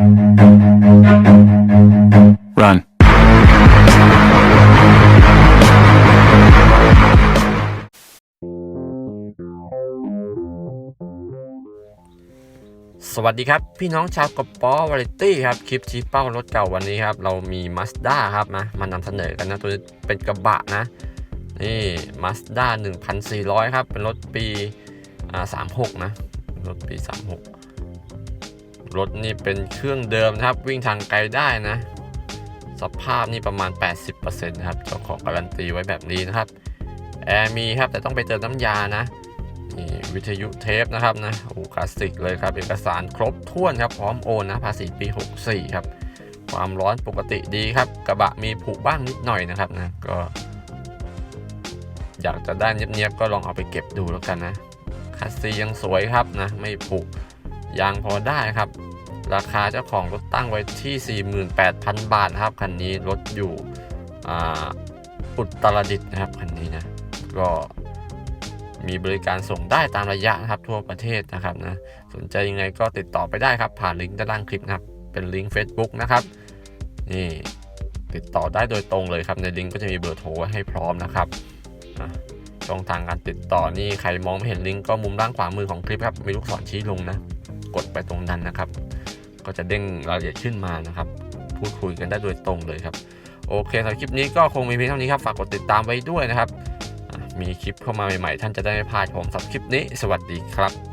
Run. สวัสดีครับพี่น้องชาวกระป๋อวาไรตี้ครับคลิปชี้เป้ารถเก่าวันนี้ครับ เรามี Mazda ครับนะมานำเสนอกันนะ ตัวนี้เป็นกระบะนะ นี่ Mazda 1,400 ครับ เป็นรถปีอ่า36 นะ รถปี 36 รถนี่เป็นเครื่องเดิมนะครับ วิ่งทางไกลได้นะ สภาพนี่ประมาณ 80%นะครับ เจ้าของการันตีไว้แบบนี้นะครับ แอร์มีครับ แต่ต้องไปเติมน้ำยานะนี่วิทยุเทปนะครับนะโอ้คลาสสิกเลยครับ เอกสารครบถ้วนครับพร้อมโอนนะภาษีปี 64 ครับ ความร้อนปกติดีครับ กระบะมีผุบ้างนิดหน่อยนะครับนะก็ อยากจะได้เนียบๆก็ลองเอาไปเก็บดูแล้วกันนะคัสซียังสวยครับนะ ไม่ผุ ยางพอได้ครับ ราคาเจ้าของรถตั้งไว้ที่ 48,000 บาทนะครับคันนี้รถอยู่อุตรดิตถ์นะครับคันนี้นะก็มีบริการส่งได้ตามระยะนะครับทั่วประเทศนะครับนะสนใจยังไงก็ติดต่อไปได้ครับ ผ่านลิงก์ด้านล่างคลิปนะครับ เป็นลิงก์ Facebook นะครับนี่ติดต่อได้โดยตรงเลยครับในลิงก์ก็จะมีเบอร์โทรให้พร้อมนะครับอะช่องทางการติดต่อนี่ใครมองไม่เห็นลิงก์ก็มุมด้านขวามือของคลิปครับมีลูกศรชี้ลงนะ กดไปตรงนั้นนะครับ ก็จะเด้งรายละเอียดขึ้นมานะครับ พูดคุยกันได้โดยตรงเลยครับ โอเคสำหรับคลิปนี้ก็คงมีเพียงเท่านี้ครับฝากกดติดตามไว้ด้วยนะครับ มีคลิปเข้ามาใหม่ๆ ท่านจะได้ไม่พลาดผมสำหรับคลิปนี้ สวัสดีครับ